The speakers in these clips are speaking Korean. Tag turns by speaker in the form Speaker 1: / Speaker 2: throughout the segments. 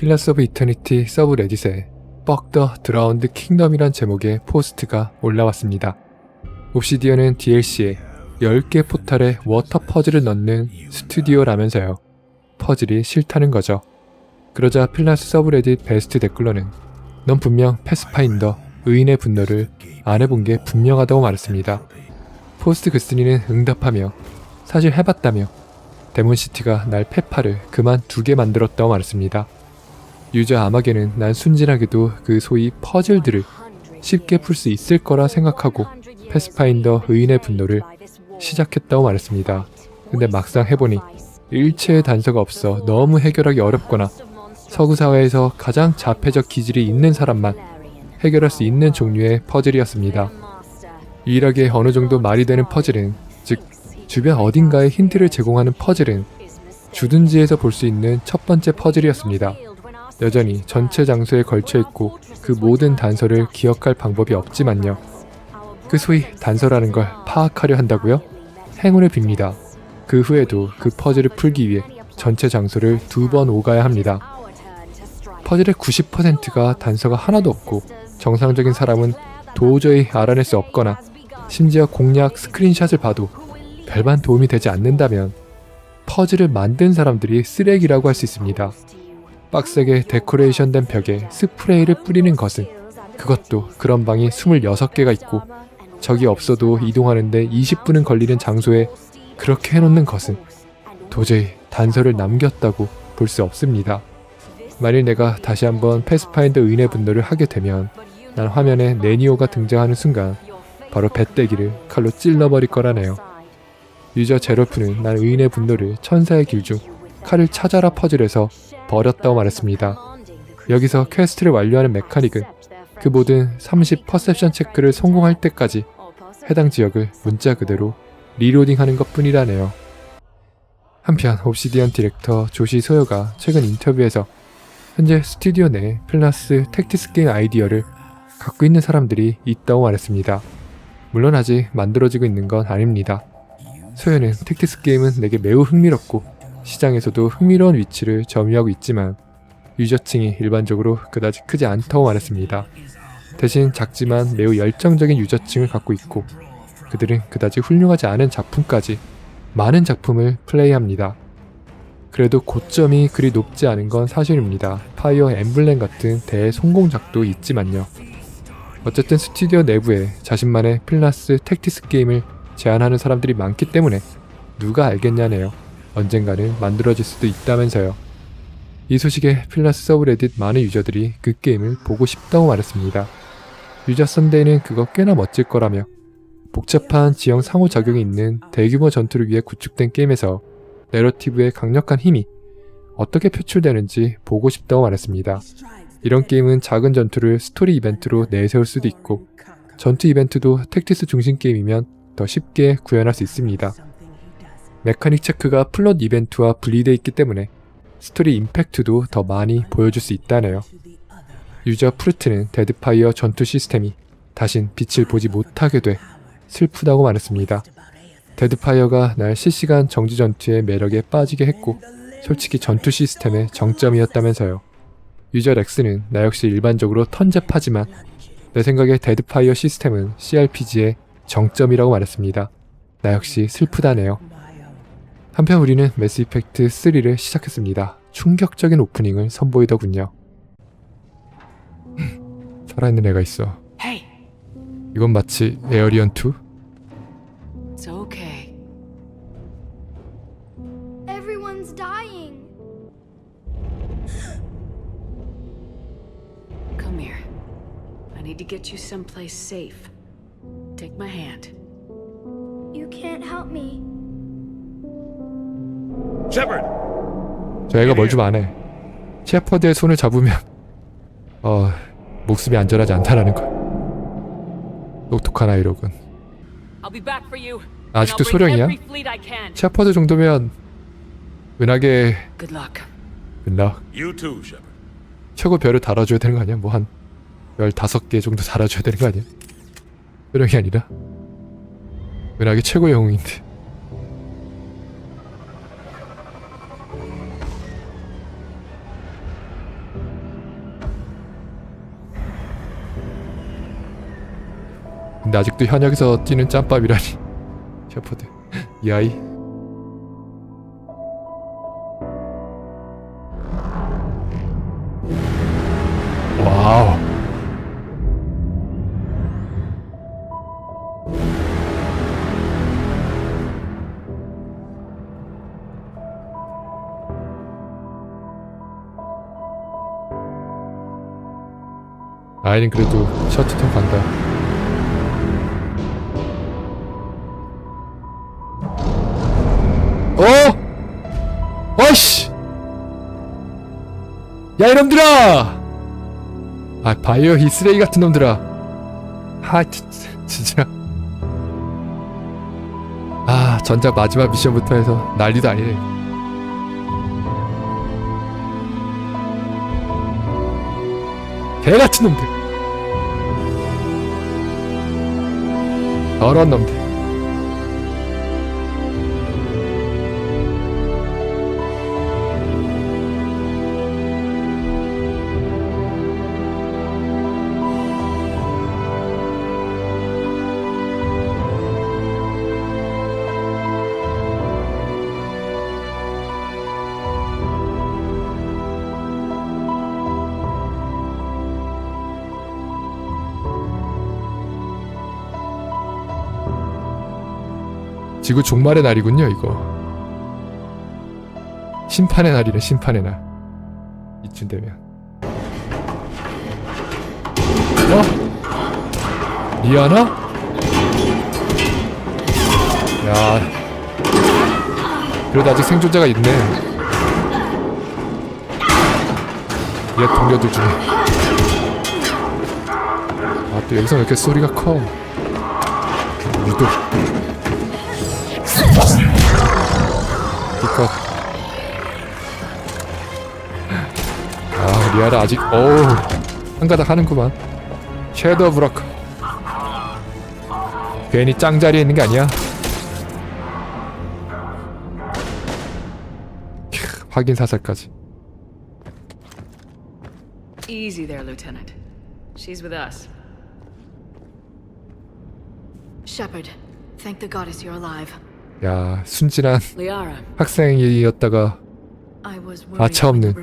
Speaker 1: 필라스 오브 이터니티 서브 레딧에 뻑더 드라운드 킹덤이란 제목의 포스트가 올라왔습니다. 옵시디언은 DLC에 10개 포탈에 워터 퍼즐을 넣는 스튜디오라면서요. 퍼즐이 싫다는 거죠. 그러자 필라스 서브레딧 베스트 댓글러는 넌 분명 패스파인더 의인의 분노를 안 해본 게 분명하다고 말했습니다. 포스트 글쓴이는 응답하며 사실 해봤다며 데몬시티가 날 페파를 그만 두개 만들었다고 말했습니다. 유저 아마게는 난 순진하게도 그 소위 퍼즐들을 쉽게 풀 수 있을 거라 생각하고 패스파인더 의인의 분노를 시작했다고 말했습니다. 근데 막상 해보니 일체의 단서가 없어 너무 해결하기 어렵거나 서구 사회에서 가장 자폐적 기질이 있는 사람만 해결할 수 있는 종류의 퍼즐이었습니다. 유일하게 어느 정도 말이 되는 퍼즐은 즉 주변 어딘가에 힌트를 제공하는 퍼즐은 주둔지에서 볼 수 있는 첫 번째 퍼즐이었습니다. 여전히 전체 장소에 걸쳐 있고 그 모든 단서를 기억할 방법이 없지만요. 그 소위 단서라는 걸 파악하려 한다고요? 행운을 빕니다. 그 후에도 그 퍼즐을 풀기 위해 전체 장소를 두 번 오가야 합니다. 퍼즐의 90%가 단서가 하나도 없고 정상적인 사람은 도저히 알아낼 수 없거나 심지어 공략 스크린샷을 봐도 별반 도움이 되지 않는다면 퍼즐을 만든 사람들이 쓰레기라고 할 수 있습니다. 빡세게 데코레이션 된 벽에 스프레이를 뿌리는 것은 그것도 그런 방이 26개가 있고 적이 없어도 이동하는데 20분은 걸리는 장소에 그렇게 해놓는 것은 도저히 단서를 남겼다고 볼 수 없습니다. 만일 내가 다시 한번 패스파인더 의인의 분노를 하게 되면 난 화면에 네니오가 등장하는 순간 바로 배때기를 칼로 찔러버릴 거라네요. 유저 제로프는 난 의인의 분노를 천사의 길 중 칼을 찾아라 퍼즐에서 버렸다고 말했습니다. 여기서 퀘스트를 완료하는 메카닉은 그 모든 30 퍼셉션 체크를 성공할 때까지 해당 지역을 문자 그대로 리로딩하는 것 뿐이라네요. 한편 옵시디언 디렉터 조시 소요가 최근 인터뷰에서 현재 스튜디오 내 플러스 택티스 게임 아이디어를 갖고 있는 사람들이 있다고 말했습니다. 물론 아직 만들어지고 있는 건 아닙니다. 소요는 택티스 게임은 내게 매우 흥미롭고 시장에서도 흥미로운 위치를 점유하고 있지만 유저층이 일반적으로 그다지 크지 않다고 말했습니다. 대신 작지만 매우 열정적인 유저층을 갖고 있고 그들은 그다지 훌륭하지 않은 작품까지 많은 작품을 플레이합니다. 그래도 고점이 그리 높지 않은 건 사실입니다. 파이어 엠블렘 같은 대성공작도 있지만요. 어쨌든 스튜디오 내부에 자신만의 필라스 택티스 게임을 제안하는 사람들이 많기 때문에 누가 알겠냐네요. 언젠가는 만들어질 수도 있다면서요. 이 소식에 필라스 서브레딧 많은 유저들이 그 게임을 보고 싶다고 말했습니다. 유저 선데이는 그거 꽤나 멋질 거라며 복잡한 지형 상호작용이 있는 대규모 전투를 위해 구축된 게임에서 내러티브의 강력한 힘이 어떻게 표출되는지 보고 싶다고 말했습니다. 이런 게임은 작은 전투를 스토리 이벤트로 내세울 수도 있고 전투 이벤트도 택티스 중심 게임이면 더 쉽게 구현할 수 있습니다. 메카닉 체크가 플롯 이벤트와 분리되어 있기 때문에 스토리 임팩트도 더 많이 보여줄 수 있다네요. 유저 프루트는 데드파이어 전투 시스템이 다신 빛을 보지 못하게 돼 슬프다고 말했습니다. 데드파이어가 날 실시간 정지 전투의 매력에 빠지게 했고 솔직히 전투 시스템의 정점이었다면서요. 유저 렉스는 나 역시 일반적으로 턴잡하지만 내 생각에 데드파이어 시스템은 CRPG의 정점이라고 말했습니다. 나 역시 슬프다네요. 한편 우리는 매스 이펙트 3를 시작했습니다. 충격적인 오프닝을 선보이더군요. 살아있는 애가 있어.
Speaker 2: Hey,
Speaker 1: 이건 마치 에어리언 2?
Speaker 2: it's okay.
Speaker 3: Everyone's dying.
Speaker 2: Come here. I need to get you someplace safe. Take my hand.
Speaker 3: You can't help me.
Speaker 4: Shepard,
Speaker 1: 저 애가 뭘 좀 안 해. 셰퍼드의 손을 잡으면 어 목숨이 안전하지 않다라는 걸. 똑똑한 아이로군. 아직도 소령이야? 셰퍼드 정도면 은하계
Speaker 2: Good luck.
Speaker 1: 은락
Speaker 4: you too, Shepard.
Speaker 1: 최고 별을 달아줘야 되는 거 아니야? 뭐 한 15개 정도 달아줘야 되는 거 아니야? 소령이 아니라 은하계 최고의 영웅인데 근데 아직도 현역에서 뛰는 짬밥이라니. 셰퍼드 이 아이. 와우. 아이는 그래도 타고 간다 어? 어이씨! 야 이놈들아! 아 바이오 이 쓰레기 같은 놈들아 아 진짜, 진짜 아 전작 마지막 미션부터 해서 난리도 아니네 개같은 놈들 더러운 놈들 지구 종말의 날이군요 이거. 심판의 날이래 심판의 날. 이쯤 되면. 어? 리아나? 야. 그래도 아직 생존자가 있네. 얘 동료들 중에. 아 또 여기서 왜 이렇게 소리가 커? 유독 기껏 아 리아라 아직 어우 한 가닥 하는구만 섀도우 브라커 괜히 짱자리에 있는 게 아니야 캬, 확인 사살까지
Speaker 2: Easy there, Lieutenant. She's with us. Shepard, thank the goddess you're alive.
Speaker 1: 야 순진한
Speaker 2: Liara,
Speaker 1: 학생이었다가
Speaker 3: the
Speaker 1: 없는.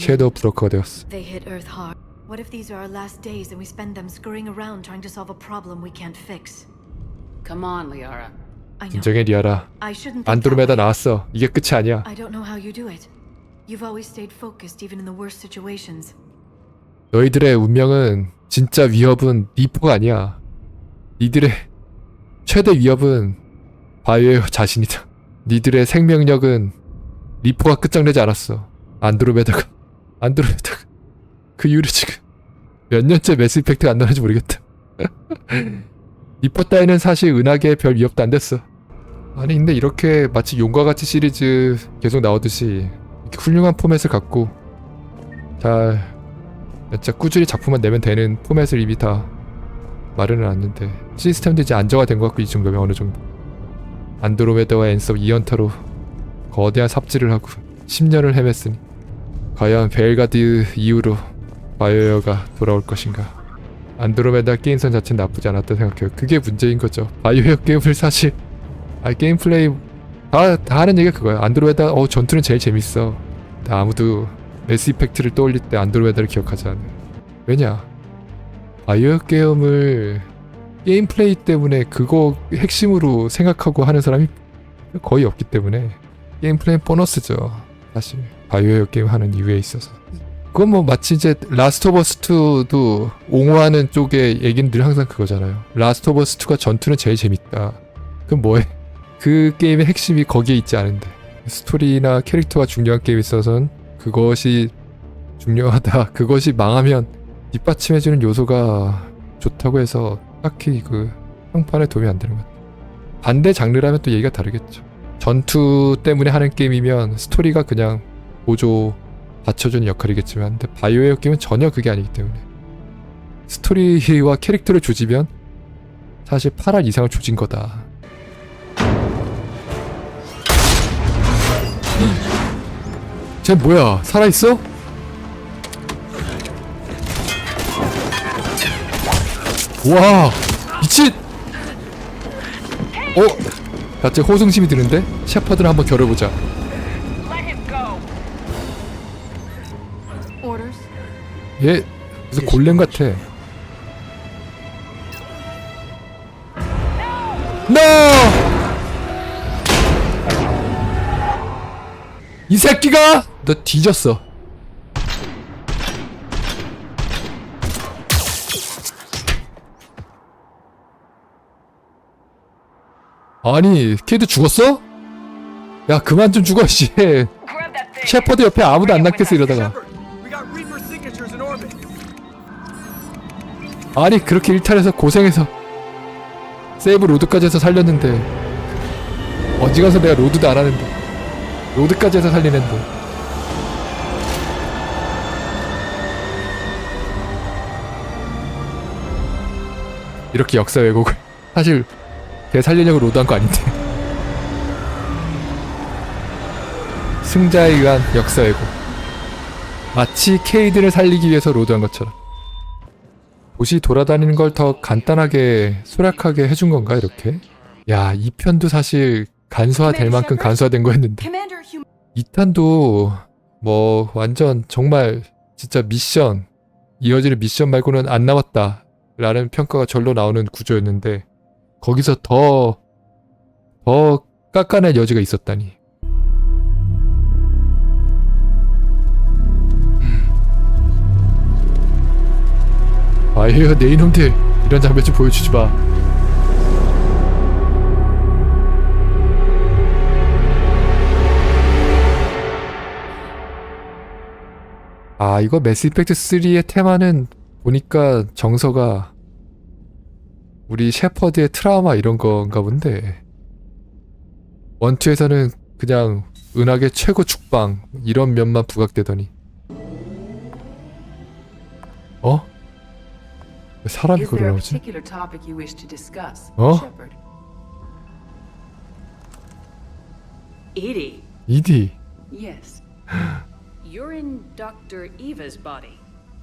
Speaker 1: 섀도우 브로커가 되었어
Speaker 3: They hit Earth hard. What if these are our last days and we spend them scurrying around trying to solve a problem we can't fix?
Speaker 2: come on, Liara.
Speaker 3: I know.
Speaker 1: 진정의 리아라 안드로메다. 나왔어 이게 끝이 아니야
Speaker 3: I don't know how you do it. You've always stayed focused even in the worst situations.
Speaker 1: 너희들의 운명은 진짜 위협은 리포가 아니야. 니들의 최대 위협은 바이오 자신이다. 니들의 생명력은 리포가 끝장내지 않았어. 안드로메다가 안드로메다가 그 이후로 지금 몇 년째 매스 이펙트가 안 나는지 모르겠다. 리포 따위는 사실 은하계에 별 위협도 안 됐어. 아니 근데 이렇게 마치 용과 같이 시리즈 계속 나오듯이 이렇게 훌륭한 포맷을 갖고 잘 진짜 꾸준히 작품만 내면 되는 포맷을 이미 다 마련해 놨는데 시스템도 이제 안정화된 것 같고 이 정도면 어느 정도 안드로메다와 앤서 2연타로 거대한 삽질을 하고 10년을 헤맸으니 과연 벨가드 이후로 바이오웨어가 돌아올 것인가? 안드로메다 게임선 자체는 나쁘지 않았다 생각해요. 그게 문제인 거죠. 바이오웨어 게임을 사실 아 게임 플레이 다, 다 하는 얘기가 그거야. 안드로메다 어 전투는 제일 재밌어. 근데 아무도 매스 이펙트를 떠올릴 때 안드로메다를 기억하지 않아요. 왜냐? 바이오 게임을 게임 플레이 때문에 그거 핵심으로 생각하고 하는 사람이 거의 없기 때문에 게임 플레이 보너스죠. 사실 바이오 게임 하는 이유에 있어서. 그건 뭐 마치 이제 라스트 오브 어스 2도 옹호하는 쪽의 얘기는 늘 항상 그거잖아요. 라스트 오브 어스 2가 전투는 제일 재밌다. 그럼 뭐해? 그 게임의 핵심이 거기에 있지 않은데. 스토리나 캐릭터가 중요한 게임에 있어서는 그것이 중요하다. 그것이 망하면 뒷받침해주는 요소가 좋다고 해서 딱히 그 평판에 도움이 안 되는 것 같아요. 반대 장르라면 또 얘기가 다르겠죠. 전투 때문에 하는 게임이면 스토리가 그냥 보조 받쳐주는 역할이겠지만 근데 바이오웨어 게임은 전혀 그게 아니기 때문에 스토리와 캐릭터를 조지면 사실 8할 이상을 조진 거다. 쟤 뭐야? 살아있어? 와 미친 어? 갑자기 호승심이 드는데? 셰퍼드를 한번 겨뤄보자? 얘 무슨 골렘 같아 NO! 이 새끼가! 너 뒤졌어 아니 걔도 죽었어? 야 그만 좀 죽어 씨 셰퍼드 옆에 아무도 안 낚였어 이러다가. 아니 그렇게 일탈해서 고생해서 세이브 로드까지 해서 살렸는데 어디 가서 내가 로드도 안 하는데 로드까지 해서 살리는데 이렇게 역사 왜곡을 사실 걔 살리려고 로드한 거 아닌데 승자에 의한 역사 왜곡 마치 케이든을 살리기 위해서 로드한 것처럼 도시 돌아다니는 걸 더 간단하게 소략하게 해준 건가 이렇게? 야, 이 편도 사실 간소화될 만큼 간소화된 거였는데
Speaker 3: Hum.
Speaker 1: 2탄도 뭐 완전 정말 진짜 미션 이어지는 미션 말고는 안 남았다 라는 평가가 절로 나오는 구조였는데 거기서 더 더 깎아낼 여지가 있었다니. 아유 내 이놈들. 이런 장면 좀 보여주지 마. 아 이거 매스 이펙트 3의 테마는 보니까 정서가 우리 셰퍼드의 트라우마 이런 건가 본데 원투에서는 그냥 은하계 최고 죽방 이런 면만 부각되더니 어? 왜 사람이
Speaker 2: a
Speaker 1: 나오지? Oh?
Speaker 2: Shepard? Edie.
Speaker 1: 이디
Speaker 2: Yes. You're in Dr. Eva's body.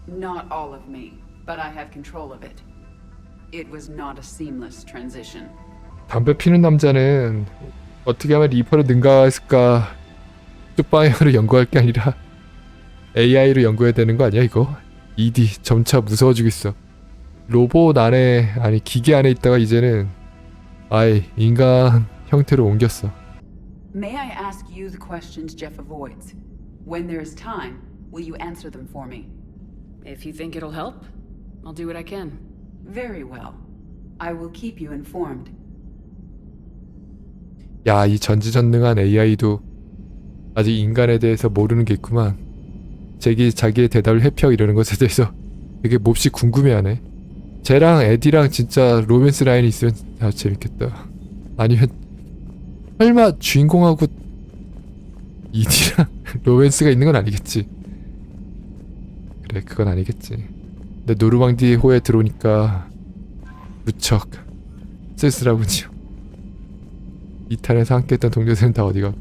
Speaker 2: Not all of me, but I have control of it. It was not a seamless transition.
Speaker 1: 담배 피는 남자는 어떻게 하면 리퍼를 능가했을까 쪽방향으로 연구할 게 아니라 AI로 연구해야 되는 거 아니야 이거? ED 점차 무서워지고 로봇 안에 아니 기계 안에 있다가 이제는 아예 인간 형태로 옮겼어
Speaker 2: May I ask you the questions Jeff avoids? When there is time, will you answer them for me? If you think it'll help, I'll do what I can. Very well. I will keep you informed.
Speaker 1: 야 이 전지전능한 AI도 아직 인간에 대해서 모르는 게 있구만. 자기 자기의 대답을 회피하고 이러는 것에 대해서 되게 몹시 궁금해하네. 쟤랑 에디랑 진짜 로맨스 라인이 있으면 아 재밌겠다. 아니면 설마 주인공하고 이디랑 로맨스가 있는 건 아니겠지? 그래 그건 아니겠지 근데 노르망디 호에 들어오니까 무척 쓸쓸하군요. 2탄에서 함께했던 동료들은 다 어디가